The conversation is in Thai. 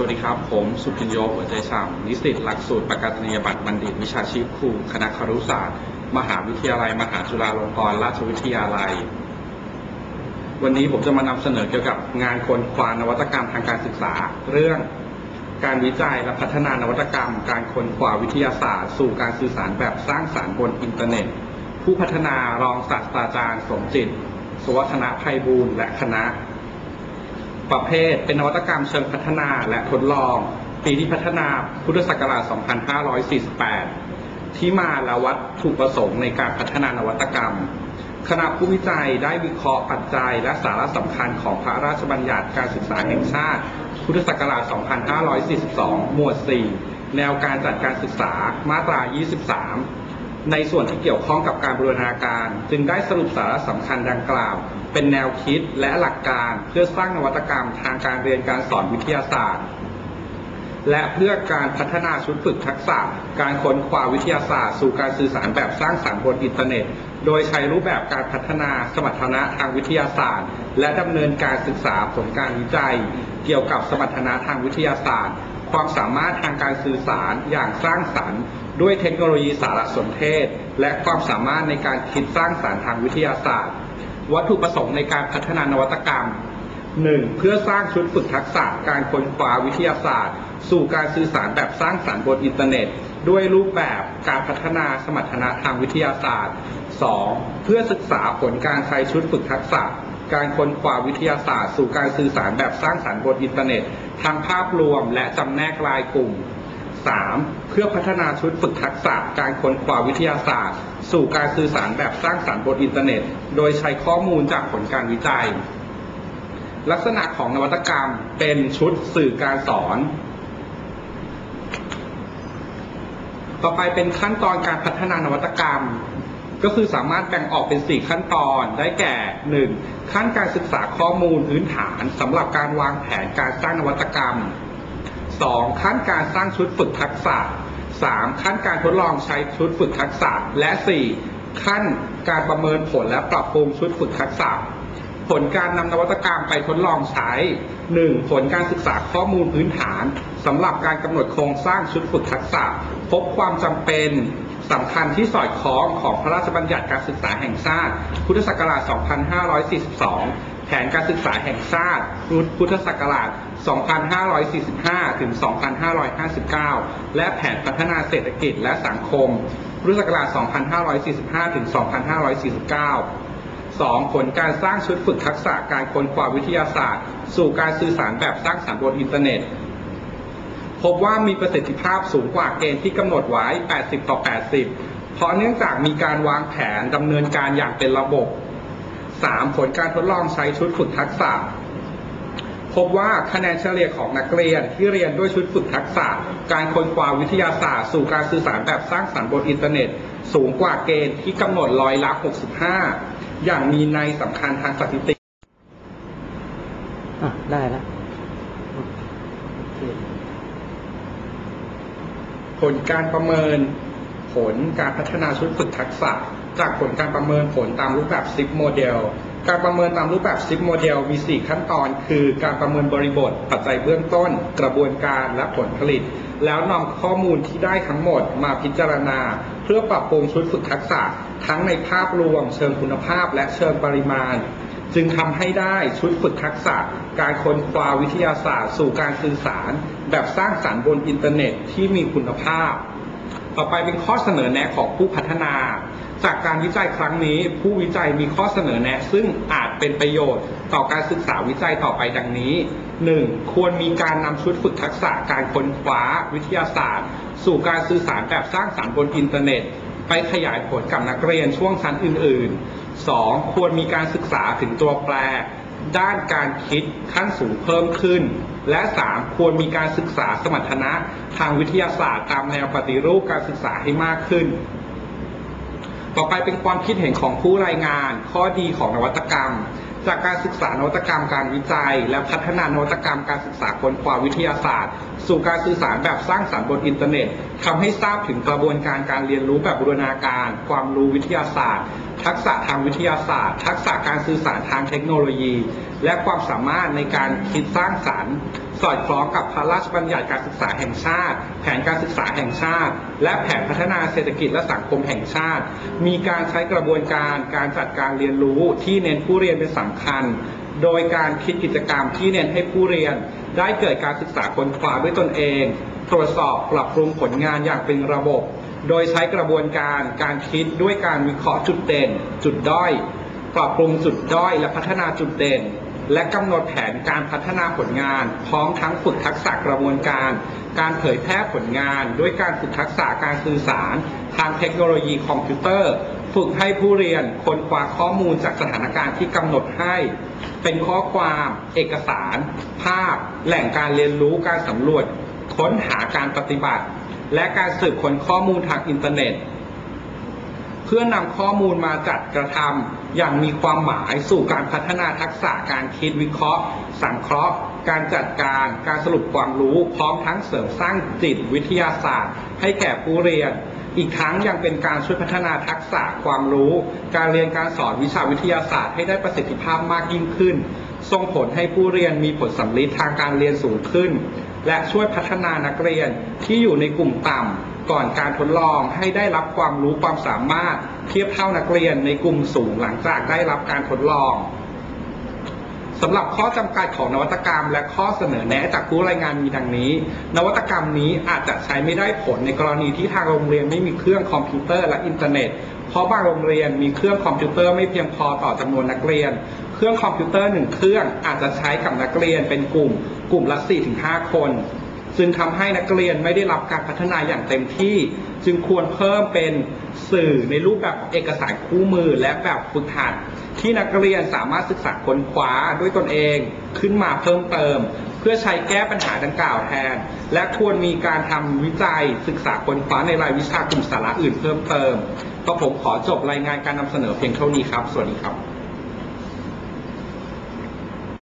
สวัสดีครับ ผมสุพิญโยหัวใจฉ่ำนิสิตหลักสูตรประกาศนียบัตรบัณฑิต วิชาชีพครูคณะครุศาสตร์ มหาวิทยาลัย มหาจุฬาลงกรณราชวิทยาลัย วันนี้ผมจะมานำเสนอเกี่ยวกับงานค้นคว้านวัตกรรมทางการศึกษา เรื่องการวิจัยและพัฒนานวัตกรรม การค้นคว้าวิทยาศาสตร์ สู่การสื่อสารแบบสร้างสารรค์บนอินเทอร์เน็ต ผู้พัฒนารองศาสตราจารย์ สมจิต สวัฒนภัยบูลย์และคณะ ประเภท เป็นนวัตกรรมเชิงพัฒนาและทดลอง ปีที่พัฒนาพุทธศักราช 2548 ที่มาและวัตถุประสงค์ในการพัฒนานวัตกรรม คณะผู้วิจัยได้วิเคราะห์ปัจจัยและสาระสำคัญของพระราชบัญญัติการศึกษาแห่งชาติ พุทธศักราช 2542 หมวด 4 แนวการจัดการศึกษา มาตรา 23 ในส่วนที่เกี่ยวข้องกับการบูรณาการ จึงได้สรุปสาระสำคัญดังกล่าว เป็นแนวคิดและหลักการเพื่อสร้างนวัตกรรมทางการเรียนการสอนวิทยาศาสตร์ และเพื่อการพัฒนาชุดฝึกทักษะ การค้นคว้าวิทยาศาสตร์ สู่การสื่อสารแบบสร้างสรรค์บนอินเทอร์เน็ต โดยใช้รูปแบบการพัฒนาสมรรถนะทางวิทยาศาสตร์ และดำเนินการศึกษาผลการวิจัย เกี่ยวกับสมรรถนะทางวิทยาศาสตร์ ความสามารถทางการสื่อสารอย่างสร้างสรรค์ด้วยเทคโนโลยีสารสนเทศ และความสามารถในการคิดสร้างสรรค์ทางวิทยาศาสตร์ วัตถุประสงค์ในการพัฒนานวัตกรรม 1. เพื่อสร้างชุดฝึกทักษะการค้นคว้าวิทยาศาสตร์ สู่การสื่อสารแบบสร้างสรรค์บนอินเทอร์เน็ต ด้วยรูปแบบการพัฒนาสมรรถนะทางวิทยาศาสตร์ 2. เพื่อศึกษาผลการใช้ชุดฝึกทักษะ การค้นคว้าวิทยาศาสตร์ สู่การสื่อสารแบบสร้างสรรค์บนอินเทอร์เน็ตทางภาพรวมและจำแนกรายกลุ่ม 3. เพื่อพัฒนาชุดฝึกทักษะการค้นคว้าวิทยาศาสตร์ สู่การสื่อสารแบบสร้างสรรค์บนอินเทอร์เน็ต โดยใช้ข้อมูลจากผลการวิจัย ลักษณะของนวัตกรรมเป็นชุดสื่อการสอน ต่อไปเป็นขั้นตอนการพัฒนานวัตกรรมก็คือสามารถแบ่งออกเป็น 4 ขั้นตอนได้แก่ 1. ขั้นการศึกษาข้อมูลพื้นฐานสำหรับการวางแผนการสร้างนวัตกรรม 2. ขั้นการสร้างชุดฝึกทักษะ 3. ขั้นการทดลองใช้ชุดฝึกทักษะ และ 4. ขั้นการประเมินผลและปรับปรุงชุดฝึกทักษะ ผลการนำนวัตกรรมไปทดลองใช้ 1. ผลการศึกษาข้อมูลพื้นฐานสำหรับการกำหนดโครงสร้างชุดฝึกทักษะ พบความจำเป็นสำคัญที่สอดคล้องของพระราชบัญญัติการศึกษาแห่งชาติ พุทธศักราช 2542 แผนการศึกษาแห่งชาติพุทธศักราช 2545 ถึง 2559 และแผนพัฒนาเศรษฐกิจและสังคม พุทธศักราช 2545 ถึง 2549 2. ผลการสร้างชุดฝึกทักษะการค้นคว้าวิทยาศาสตร์ สู่การสื่อสารแบบสร้างสรรค์บนอินเทอร์เน็ต พบว่ามีประสิทธิภาพสูงกว่าเกณฑ์ที่กำหนดไว้ 80 ต่อ 80 เพราะเนื่องจากมีการวางแผนดำเนินการอย่างเป็นระบบ 3. ผลการทดลองใช้ชุดฝึกทักษะ พบว่าคะแนนเฉลี่ยของนักเรียนที่เรียนด้วยชุดฝึกทักษะ การค้นคว้าวิทยาศาสตร์ สู่การสื่อสารแบบสร้างสรรค์บนอินเทอร์เน็ต สูงกว่าเกณฑ์ที่กำหนดร้อยละ 65 อย่างมีในยสำคัญทางสถิติอะได้แล้วผลการประเมิน ผลการพัฒนาชุดฝึกทักษะ จากผลการประเมินผลตามรูปแบบ SIP โมเดลการประเมินตามรูปแบบ SIP โมเดลมี 4 ขั้นตอน คือการประเมินบริบท ปัจจัยเบื้องต้น กระบวนการและผลผลิต แล้วนำข้อมูลที่ได้ทั้งหมดมาพิจารณา เพื่อปรับปรุงชุดฝึกทักษะ ทั้งในภาพรวม เชิงคุณภาพ และเชิงปริมาณ จึงทำให้ได้ชุดฝึกทักษะ การค้นคว้าวิทยาศาสตร์ สู่การสื่อสาร แบบสร้างสรรค์บนอินเทอร์เน็ตที่มีคุณภาพ ต่อไปเป็นข้อเสนอแนะของผู้พัฒนา จากการวิจัยครั้งนี้ ผู้วิจัยมีข้อเสนอแนะ ซึ่งอาจเป็นประโยชน์ต่อการศึกษาวิจัยต่อไปดังนี้ 1. ควรมีการนำชุดฝึกทักษะการค้นคว้าวิทยาศาสตร์ สู่การสื่อสารแบบสร้างสรรค์บนอินเทอร์เน็ต ไปขยายผลกับนักเรียนช่วงชั้นอื่น ๆ 2. ควรมีการศึกษาถึงตัวแปร ด้านการคิดขั้นสูงเพิ่มขึ้น และ 3. ควรมีการศึกษาสมรรถนะทางวิทยาศาสตร์ ตามแนวปฏิรูปการศึกษาให้มากขึ้น ต่อไปเป็นความคิดเห็นของผู้รายงาน ข้อดีของนวัตกรรม จากการศึกษานวัตกรรมการวิจัย และพัฒนานวัตกรรมการศึกษาค้นคว้าวิทยาศาสตร์ สู่การสื่อสารแบบสร้างสรรค์บนอินเทอร์เน็ตทำให้ทราบถึงกระบวนการการเรียนรู้แบบบูรณาการ ความรู้วิทยาศาสตร์ ทักษะทางวิทยาศาสตร์ ทักษะการสื่อสารทางเทคโนโลยี และความสามารถในการคิดสร้างสรรค์ สอดคล้องกับพระราชบัญญัติการศึกษาแห่งชาติ แผนการศึกษาแห่งชาติ และแผนพัฒนาเศรษฐกิจและสังคมแห่งชาติ มีการใช้กระบวนการการจัดการเรียนรู้ที่เน้นผู้เรียนเป็นสำคัญ โดยการคิดกิจกรรมที่เน้นให้ผู้เรียน ได้เกิดการศึกษาค้นคว้าด้วยตนเอง ตรวจสอบปรับปรุงผลงานอย่างเป็นระบบ โดยใช้กระบวนการการคิดด้วยการวิเคราะห์จุดเด่น จุดด้อย ปรับปรุงจุดด้อยและพัฒนาจุดเด่น และกำหนดแผนการพัฒนาผลงาน พร้อมทั้งฝึกทักษะกระบวนการ การเผยแพร่ผลงาน ด้วยการฝึกทักษะการสื่อสาร ทางเทคโนโลยีคอมพิวเตอร์ ฝึกให้ผู้เรียนค้นคว้าข้อมูลจากสถานการณ์ที่กำหนดให้ เป็นข้อความ เอกสาร ภาพ แหล่งการเรียนรู้การสำรวจ ค้นหาการปฏิบัติ และการสืบค้นข้อมูลทางอินเทอร์เน็ต เพื่อนำข้อมูลมาจัดกระทำอย่างมีความหมายสู่การพัฒนาทักษะการคิดวิเคราะห์ สังเคราะห์ การจัดการ การสรุปความรู้พร้อมทั้งเสริมสร้างจิตวิทยาศาสตร์ ให้แก่ผู้เรียน อีกทั้งยังเป็นการช่วยพัฒนาทักษะความรู้ การเรียนการสอนวิชาวิทยาศาสตร์ให้ได้ประสิทธิภาพมากยิ่งขึ้น ส่งผลให้ผู้เรียนมีผลสำลิดทางการเรียนสูงขึ้น และช่วยพัฒนานักเรียนที่อยู่ในกลุ่มต่ำก่อนการทดลองให้ได้รับความรู้ความสามารถ เทียบเท่านักเรียนในกลุ่มสูงหลังจากได้รับการทดลองสำหรับข้อจำกัดของนวัตกรรม และข้อเสนอแนะจากผู้รายงานมีดังนี้ นวัตกรรมนี้อาจจะใช้ไม่ได้ผลในกรณีที่ทางโรงเรียนไม่มีเครื่องคอมพิวเตอร์และอินเทอร์เน็ต เพราะบางโรงเรียนมีเครื่องคอมพิวเตอร์ไม่เพียงพอต่อจำนวนนักเรียน เครื่องคอมพิวเตอร์หนึ่งเครื่องอาจจะใช้กับนักเรียนเป็นกลุ่ม กลุ่มละ4-5 คน จึงทำให้นักเรียนไม่ได้รับการพัฒนาอย่างเต็มที่ จึงควรเพิ่มเป็นสื่อในรูปแบบเอกสารคู่มือและแบบฝึกหัด ที่นักเรียนสามารถศึกษาค้นคว้าด้วยตนเองขึ้นมาเพิ่มเติม เพื่อใช้แก้ปัญหาดังกล่าวแทน และควรมีการทำวิจัยศึกษาค้นคว้าในรายวิชากลุ่มสาระอื่นเพิ่มเติม ก็ผมขอจบรายงานการนำเสนอเพียงเท่านี้ครับ สวัสดีครับ